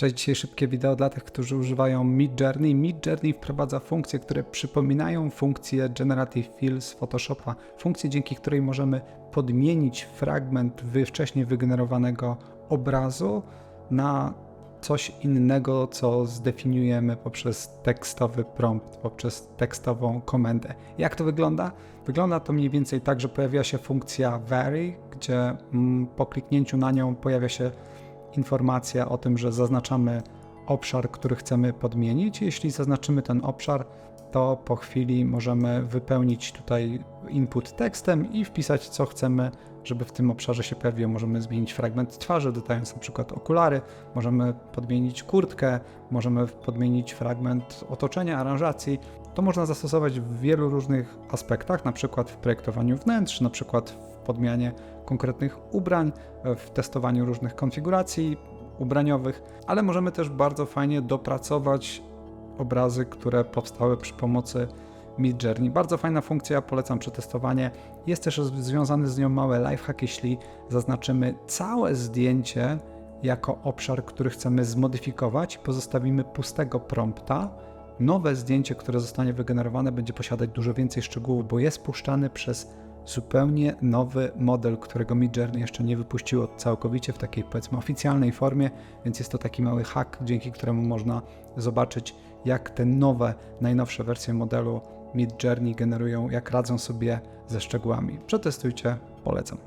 Cześć, dzisiaj szybkie wideo dla tych, którzy używają Midjourney. Midjourney wprowadza funkcje, które przypominają funkcję Generative Fill z Photoshopa. Funkcję, dzięki której możemy podmienić fragment wcześniej wygenerowanego obrazu na coś innego, co zdefiniujemy poprzez tekstowy prompt, poprzez tekstową komendę. Jak to wygląda? Wygląda to mniej więcej tak, że pojawia się funkcja vary, gdzie mm, po kliknięciu na nią pojawia się informacja o tym, że zaznaczamy obszar, który chcemy podmienić. Jeśli zaznaczymy ten obszar, to po chwili możemy wypełnić tutaj input tekstem i wpisać, co chcemy, żeby w tym obszarze się pojawiło. Możemy zmienić fragment twarzy, dodając na przykład okulary, możemy podmienić kurtkę, możemy podmienić fragment otoczenia, aranżacji. To można zastosować w wielu różnych aspektach, na przykład w projektowaniu wnętrz, na przykład podmianie konkretnych ubrań, w testowaniu różnych konfiguracji ubraniowych, ale możemy też bardzo fajnie dopracować obrazy, które powstały przy pomocy Midjourney. Bardzo fajna funkcja, polecam przetestowanie. Jest też związany z nią mały lifehack, jeśli zaznaczymy całe zdjęcie jako obszar, który chcemy zmodyfikować, pozostawimy pustego prompta. Nowe zdjęcie, które zostanie wygenerowane, będzie posiadać dużo więcej szczegółów, bo jest puszczany przez zupełnie nowy model, którego Midjourney jeszcze nie wypuściło całkowicie w takiej powiedzmy oficjalnej formie, więc jest to taki mały hack, dzięki któremu można zobaczyć, jak te nowe, najnowsze wersje modelu Midjourney generują, jak radzą sobie ze szczegółami. Przetestujcie, polecam.